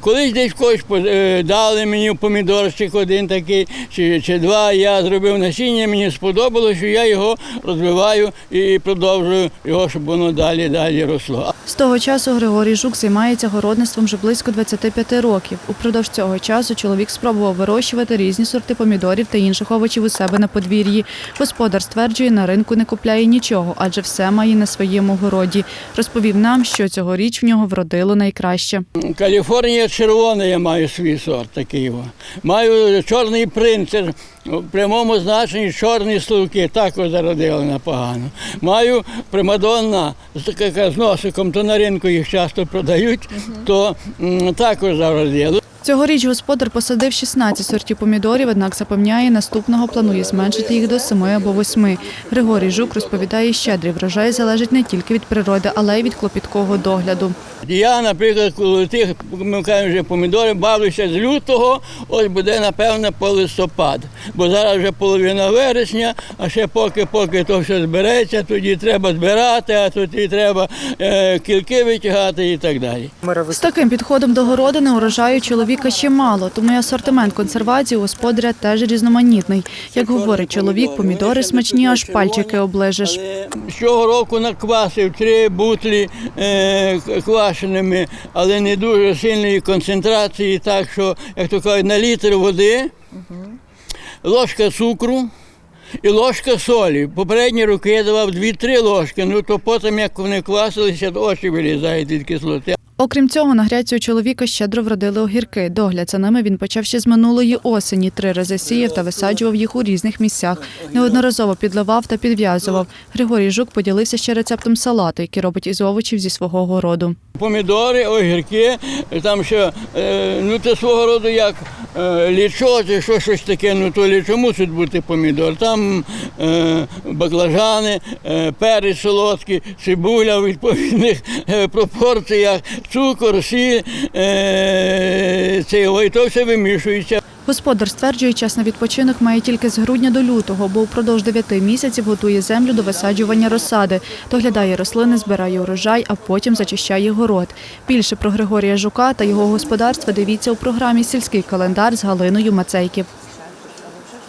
Колись десь когось е, дали мені помідорчик один такий чи, чи два. Я зробив насіння, мені сподобалося, що я його розвиваю і продовжую його, щоб воно далі далі росло. З того часу Григорій Жук займається городництвом вже близько 25 років. Упродовж цього часу чоловік спробував вирощувати різні сорти помідорів та інших овочів у себе на подвір'ї. Господар стверджує, на ринку не купляє нічого, адже все має на своєму городі. Розповів нам, що цьогоріч в нього вродило найкраще. Каліфорнія червона, я маю свій сорт такий. Маю чорний принцер, в прямому значенні чорні слуки, також зародили непогано. Маю примадонна з з носиком, то на ринку їх часто продають, то також зародили. Цьогоріч господар посадив 16 сортів помідорів, однак запевняє, наступного планує зменшити їх до 7 або 8. Григорій Жук розповідає, щедрий врожай залежить не тільки від природи, але й від клопіткого догляду. Я, наприклад, коли тих ми кажемо вже помідори, бавлюся з лютого, ось буде напевне по листопад. Бо зараз вже половина вересня, а ще поки поки то все збереться, тоді треба збирати, а тоді треба е, кільки витягати і так далі. З таким підходом до городини урожаю чоловіка ще мало, тому й асортимент консервації у господаря теж різноманітний. Як говорить чоловік, помідори смачні, аж пальчики облежиш. Цього року наквасив три бутлі е, квашеними, але не дуже сильної концентрації, так що, як то кажуть, на літр води, ложка цукру і ложка солі. Попередні роки я давав 2-3 ложки, ну то потім, як вони квасилися, очі вилізають від кислоти. Окрім цього, на гряцію чоловіка щедро вродили огірки. Догляд за ними він почав ще з минулої осені. Три рази сіяв та висаджував їх у різних місцях. Неодноразово підливав та підв'язував. Григорій Жук поділився ще рецептом салату, який робить із овочів зі свого городу. Помідори, огірки, там ще, е, ну це свого роду як е, лічо, чи що, щось таке, ну то лічо мусить бути помідор. Там е, баклажани, е, перець солодкий, цибуля в відповідних е, пропорціях, цукор, сіль, е, це, ой, то все вимішується. Господар стверджує, час на відпочинок має тільки з грудня до лютого, бо впродовж дев'яти місяців готує землю до висаджування розсади, доглядає рослини, збирає урожай, а потім зачищає город. Більше про Григорія Жука та його господарства дивіться у програмі Сільський календар з Галиною Мацейків.